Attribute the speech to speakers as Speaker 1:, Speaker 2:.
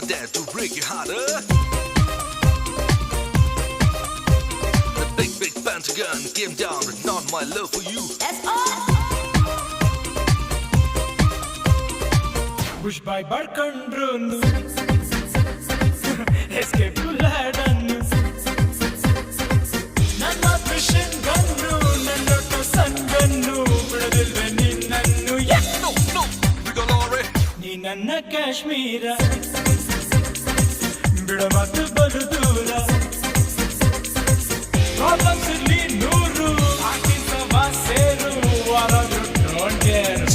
Speaker 1: dance to break it harder. Eh? The big, big pentagon came down with not my love for you. That's
Speaker 2: all.
Speaker 3: Kuş baybar kandronu Escape kulardan Nanna peşin gandru Nanna tosan gandru Bradil ve ninannu Yeah!
Speaker 1: No, no! We got all right
Speaker 3: Kashmira ಬಿಡಬಾರ್ದು ಬಲು ದೂರ ಪ್ರಾಬ್ಲಮ್ಸ್ ಇಲ್ಲಿ ನೂರು ಹಾಕಿಸವ ಸೇರು ವಾರ ನೋಡ್ಕೇರು